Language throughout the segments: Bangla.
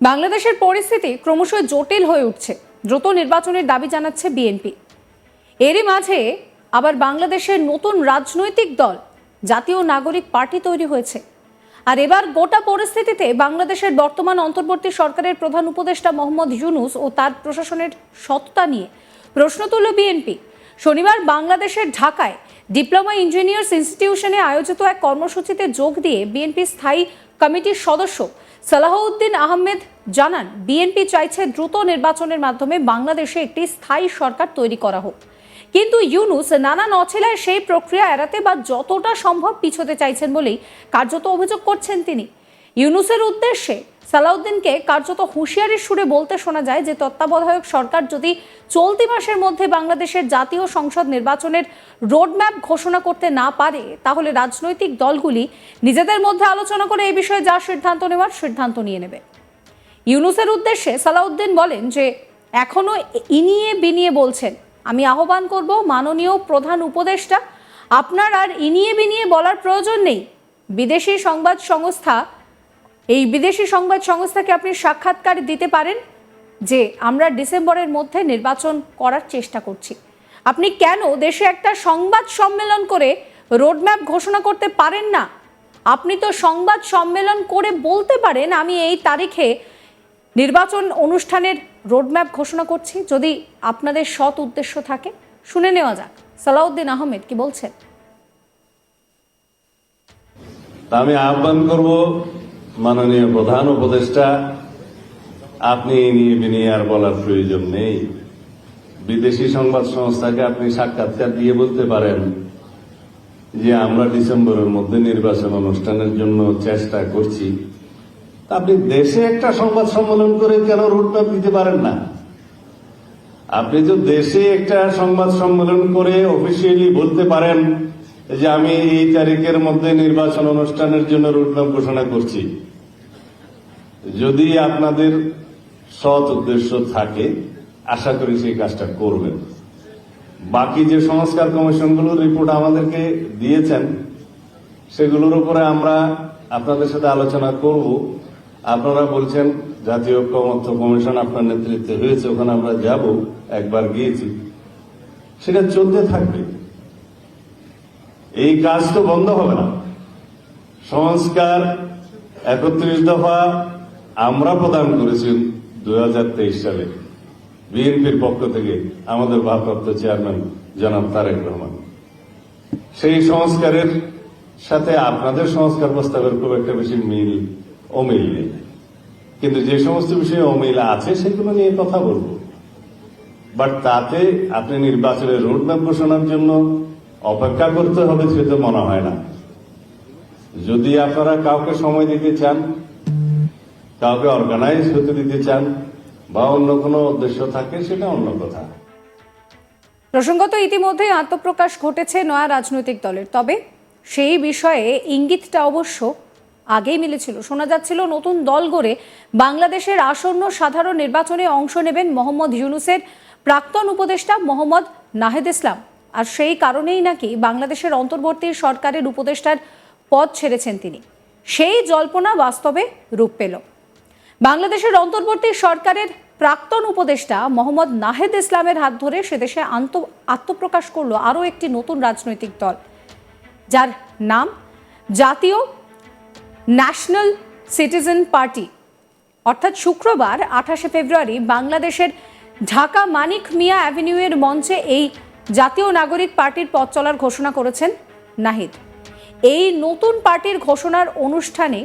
বাংলাদেশের পরিস্থিতি ক্রমশ জটিল হয়ে উঠছে, দ্রুত নির্বাচনের দাবি জানাচ্ছে বিএনপি। এরই মাঝে আবার বাংলাদেশের নতুন রাজনৈতিক দল, জাতীয় নাগরিক পার্টি তৈরি হয়েছে। আর এবার গোটা পরিস্থিতিতে বাংলাদেশের বর্তমান অন্তর্বর্তী সরকারের প্রধান উপদেষ্টা মোহাম্মদ ইউনুস ও তার প্রশাসনের সততা নিয়ে প্রশ্ন তুলল বিএনপি। শনিবার বাংলাদেশের ঢাকায় ডিপ্লোমা ইঞ্জিনিয়ার্স ইনস্টিটিউশনে আয়োজিত এক কর্মসূচিতে যোগ দিয়ে বিএনপি স্থায়ী কমিটির সদস্য সালাহউদ্দিন আহমেদ জানান, বিএনপি চাইছে দ্রুত নির্বাচনের মাধ্যমে বাংলাদেশে একটি স্থায়ী সরকার তৈরি করা হোক। কিন্তু ইউনুস নানা নছেলায় সেই প্রক্রিয়া এড়াতে বা যতটা সম্ভব পিছোতে চাইছেন বলেই কার্যত অভিযোগ করছেন তিনি। ইউনুসের উদ্দেশ্যে সালাউদ্দিনকে কার্যত হুঁশিয়ারির সুরে বলতে শোনা যায় যে, তত্ত্বাবধায়ক সরকার যদি চলতি মাসের মধ্যে বাংলাদেশের জাতীয় সংসদ নির্বাচনের রোডম্যাপ ঘোষণা করতে না পারে, তাহলে রাজনৈতিক দলগুলি নিজেদের মধ্যে আলোচনা করে এই বিষয়ে যা সিদ্ধান্ত নেওয়ার সিদ্ধান্ত নিয়ে নেবে। ইউনুসের উদ্দেশ্যে সালাউদ্দিন বলেন যে, এখনও ইনিয়ে বিনিয়ে বলছেন, আমি আহ্বান করব মাননীয় প্রধান উপদেষ্টা, আপনার আর ইনিয়ে বিনিয়ে বলার প্রয়োজন নেই। বিদেশি সংবাদ সংস্থা এই বিদেশি সংবাদ সংস্থাকে আপনি সাক্ষাৎকার দিতে পারেন যে আমরা ডিসেম্বরের মধ্যে নির্বাচন করার চেষ্টা করছি। আপনি কেন দেশে একটা সংবাদ সম্মেলন করে রোডম্যাপ ঘোষণা করতে পারেন না? আপনি তো সংবাদ সম্মেলন করে বলতে পারেন, আমি এই তারিখে নির্বাচন অনুষ্ঠানের রোডম্যাপ ঘোষণা করছি। যদি আপনাদের সৎ উদ্দেশ্য থাকে, শুনে নেওয়া যাক। সালাউদ্দিন আহমেদ কি বলছেন? আমি আহ্বান করব মাননীয় প্রধান উপদেষ্টা, আপনি নিয়ে বিনিয়ে আর বলার প্রয়োজন নেই। বিদেশি সংবাদ সংস্থাকে আপনি সাক্ষাৎকার দিয়ে বলতে পারেন যে, আমরা ডিসেম্বরের মধ্যে নির্বাচন অনুষ্ঠানের জন্য চেষ্টা করছি। আপনি দেশে একটা সংবাদ সম্মেলন করে কেন রুটম্যাপ দিতে পারেন না? আপনি তো দেশে একটা সংবাদ সম্মেলন করে অফিসিয়ালি বলতে পারেন যে আমি এই তারিখের মধ্যে নির্বাচন অনুষ্ঠানের জন্য রুটম্যাপ ঘোষণা করছি। যদি আপনাদের সৎ উদ্দেশ্য থাকে, আশা করি সেই কাজটা করবেন। বাকি যে সংস্কার কমিশনগুলোর রিপোর্ট আমাদেরকে দিয়েছেন, সেগুলোর উপরে আমরা আপনাদের সাথে আলোচনা করব। আপনারা বলছেন, জাতীয় ঐক্যমত্য কমিশন আপনার নেতৃত্বে হয়েছে, ওখানে আমরা যাব, একবার গিয়েছি। সেটা চলতে থাকবে। এই কাজ তো বন্ধ হবে না। সংস্কার একত্রিশ দফা আমরা প্রদান করেছি দু হাজার তেইশ সালে। বিএনপির পক্ষ থেকে আমাদের ভারপ্রাপ্ত চেয়ারম্যান জনাব তারেক রহমান। সেই সংস্কারের সাথে আপনাদের সংস্কার প্রস্তাবের খুব একটা বেশি মিল অমিল নেই। কিন্তু যে সমস্ত বিষয়ে অমিল আছে, সেগুলো নিয়ে কথা বলব। বাট তাতে আপনি নির্বাচনের রোডম্যাপ ঘোষণার জন্য অপেক্ষা করতে হবে সেটা মনে হয় না। যদি আপনারা কাউকে সময় দিতে চান, কাউকে অর্গানাইজ হতে দিতে চান, বা অন্য কোনো উদ্দেশ্য থাকে, সেটা অন্য কথা। প্রসঙ্গত ইতিমধ্যে আত্মপ্রকাশ ঘটেছে নয়া রাজনৈতিক দলের। তবে সেই বিষয়ে ইঙ্গিতটা অবশ্য আগেই মিলেছিল। শোনা যাচ্ছিল নতুন দল গড়ে বাংলাদেশের আসন্ন সাধারণ নির্বাচনে অংশ নেবেন মোহাম্মদ ইউনুসের প্রাক্তন উপদেষ্টা মোহাম্মদ নাহেদ ইসলাম। আর সেই কারণেই নাকি বাংলাদেশের অন্তর্বর্তী সরকারের উপদেষ্টার পদ ছেড়েছেন তিনি। সেই জল্পনা বাস্তবে রূপ পেল। বাংলাদেশের অন্তর্বর্তী সরকারের প্রাক্তন উপদেষ্টা মোহাম্মদ নাহেদ ইসলামের হাত ধরে সেদেশে আন্ত, আত্মপ্রকাশ করল আরও একটি নতুন রাজনৈতিক দল, যার নাম জাতীয় ন্যাশনাল সিটিজেন পার্টি। অর্থাৎ শুক্রবার আঠাশে ফেব্রুয়ারি বাংলাদেশের ঢাকা মানিক মিয়া অ্যাভিনিউয়ের মঞ্চে এই জাতীয় নাগরিক পার্টির পথ চলার ঘোষণা করেছেন নাহিদ। এই নতুন পার্টির ঘোষণার অনুষ্ঠানে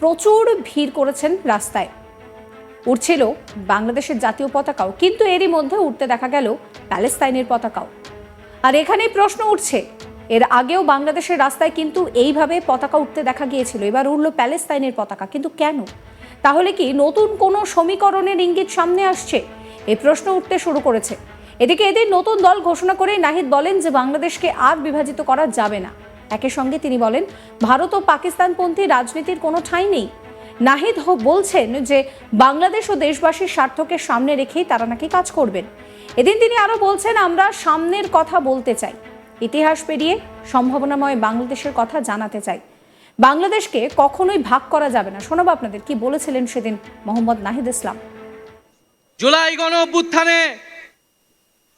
প্রচুর ভিড় করেছেন রাস্তায়। উঠছিল বাংলাদেশের জাতীয় পতাকাও, কিন্তু এরই মধ্যে উঠতে দেখা গেল প্যালেস্তাইনের পতাকাও। আর এখানেই প্রশ্ন উঠছে, এর আগেও বাংলাদেশের রাস্তায় কিন্তু এইভাবে পতাকা উঠতে দেখা গিয়েছিল, এবার উঠল প্যালেস্তাইনের পতাকা, কিন্তু কেন? তাহলে কি নতুন কোনো সমীকরণের ইঙ্গিত সামনে আসছে? এই প্রশ্ন উঠতে শুরু করেছে। এদিকে এদের নতুন দল ঘোষণা করে নাহিদ বলেন যে বাংলাদেশকে আর বিভাজিত করা যাবে না। একই সঙ্গে তিনি বলেন, ভারত ও পাকিস্তানপন্থী রাজনীতির কোনো ঠাঁই নেই। নাহিদ হো বলছেন যে বাংলাদেশ ও দেশবাসীর স্বার্থকে সামনে রেখেই তারা নাকি কাজ করবেন। এদিন তিনি আরও বলছেন, আমরা সামনের কথা বলতে চাই। ইতিহাস পেরিয়ে সম্ভাবনাময় বাংলাদেশের কথা জানাতে চাই। বাংলাদেশকে কখনোই ভাগ করা যাবে না। শোনাবো আপনাদের কি বলেছিলেন সেদিন মোহাম্মদ নাহিদ ইসলাম। জুলাই গণ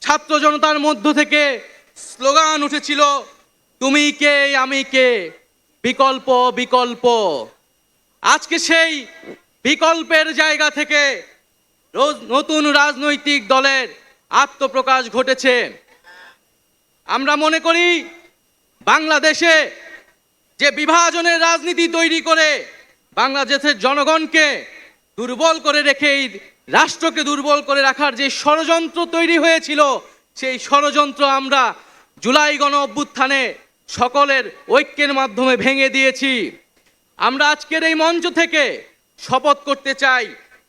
ছাত্র জনতার মধ্য থেকে স্লোগান উঠেছিল, তুমি কে, আমি কে? বিকল্প বিকল্প। আজকে সেই বিকল্পের জায়গা থেকে নতুন রাজনৈতিক দলের আত্মপ্রকাশ ঘটেছে। আমরা মনে করি, বাংলাদেশে যে বিভাজনের রাজনীতি তৈরি করে বাংলাদেশের জনগণকে দুর্বল করে রেখে রাষ্ট্রকে দুর্বল করে রাখার যে ষড়যন্ত্র তৈরি হয়েছিল, সেই ষড়যন্ত্র আমরা জুলাই গণ অভ্যুত্থানে সকলের ঐক্যের মাধ্যমে ভেঙে দিয়েছি। আমরা আজকের এই মঞ্চ থেকে শপথ করতে চাই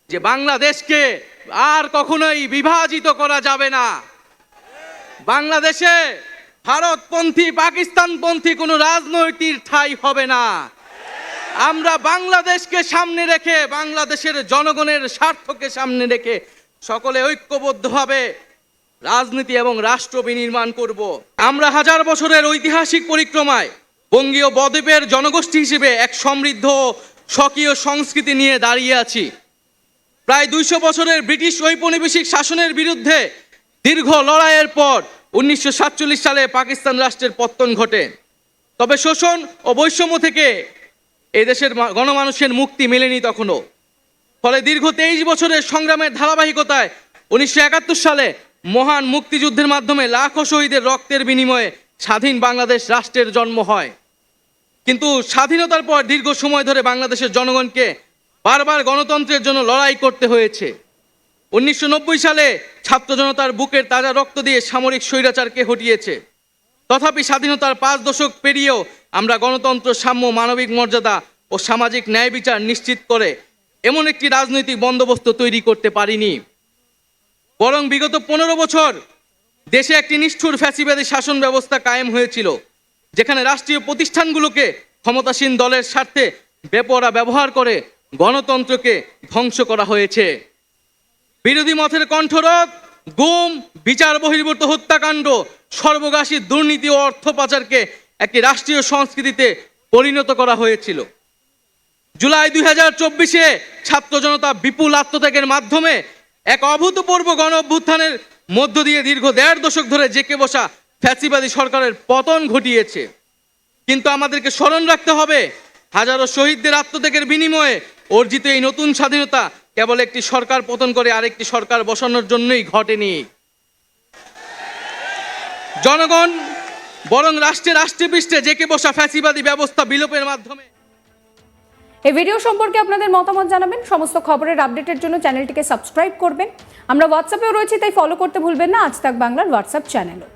যে বাংলাদেশকে আর কখনোই বিভাজিত করা যাবে না। বাংলাদেশে ভারতপন্থী, পাকিস্তানপন্থী কোনো রাজনৈতিক ঠাই হবে না। আমরা বাংলাদেশকে সামনে রেখে, বাংলাদেশের জনগণের স্বার্থকে সামনে রেখে সকলে ঐক্যবদ্ধভাবে রাজনীতি এবং রাষ্ট্র বিনির্মাণ করব। আমরা হাজার বছরের ঐতিহাসিক পরিক্রমায় বঙ্গীয় বদ্বীপের জনগোষ্ঠী হিসেবে এক সমৃদ্ধ স্বকীয় সংস্কৃতি নিয়ে দাঁড়িয়ে আছি। প্রায় দুইশো বছরের ব্রিটিশ ঔপনিবেশিক শাসনের বিরুদ্ধে দীর্ঘ লড়াইয়ের পর উনিশশো সাতচল্লিশ সালে পাকিস্তান রাষ্ট্রের পত্তন ঘটে। তবে শোষণ ও বৈষম্য থেকে এই দেশের গণমানুষের মুক্তি মেলেনি তখনও। ফলে দীর্ঘ তেইশ বছরের সংগ্রামের ধারাবাহিকতায় উনিশশো একাত্তর সালে মহান মুক্তিযুদ্ধের মাধ্যমে লাখো শহীদের রক্তের বিনিময়ে স্বাধীন বাংলাদেশ রাষ্ট্রের জন্ম হয়। কিন্তু স্বাধীনতার পর দীর্ঘ সময় ধরে বাংলাদেশের জনগণকে বারবার গণতন্ত্রের জন্য লড়াই করতে হয়েছে। উনিশশো নব্বই সালে ছাত্র জনতার বুকের তাজা রক্ত দিয়ে সামরিক স্বৈরাচারকে হটিয়েছে। তথাপি স্বাধীনতার পাঁচ দশক পেরিয়েও আমরা গণতন্ত্র, সাম্য, মানবিক মর্যাদা ও সামাজিক ন্যায় বিচার নিশ্চিত করে এমন একটি রাজনৈতিক বন্দোবস্ত তৈরি করতে পারিনি। বরং বিগত পনেরো বছর দেশে একটি নিষ্ঠুর ফ্যাসিবাদী শাসন ব্যবস্থা কায়েম হয়েছিল, যেখানে রাষ্ট্রীয় প্রতিষ্ঠানগুলোকে ক্ষমতাসীন দলের স্বার্থে বেপরা ব্যবহার করে গণতন্ত্রকে ধ্বংস করা হয়েছে। বিরোধী মতের কণ্ঠরোধ গুম, বিচার বহির্ভূত হত্যাকাণ্ড সর্বগাসী দুর্নীতি ও অর্থ পাচারকে একটি রাষ্ট্রীয় সংস্কৃতিতে পরিণত করা হয়েছিল। জুলাই দুই হাজার চব্বিশে ছাত্র জনতা বিপুল আত্মত্যাগের মাধ্যমে এক অভূতপূর্ব গণ অভ্যুত্থানের মধ্য দিয়ে দীর্ঘ দেড় দশক ধরে জেকে বসা ফ্যাসিবাদী সরকারের পতন ঘটিয়েছে। কিন্তু আমাদেরকে স্মরণ রাখতে হবে, হাজারো শহীদদের আত্মত্যাগের বিনিময়ে অর্জিত এই নতুন স্বাধীনতা কেবল একটি সরকার পতন করে আরেকটি সরকার বসানোর জন্যই ঘটেনি। জনগণ, বরং রাষ্ট্রে রাষ্ট্রে পৃষ্ঠে জেকে বসা ফ্যাসিবাদী ব্যবস্থা বিলোপের মাধ্যমে। এই ভিডিও সম্পর্কে আপনাদের মতামত জানাবেন। সমস্ত খবরের আপডেটের জন্য চ্যানেলটিকে সাবস্ক্রাইব করবেন। আমরা হোয়াটসঅ্যাপেও রয়েছি, তাই ফলো করতে ভুলবেন না। আজ তাক বাংলার হোয়াটসঅ্যাপ চ্যানেলও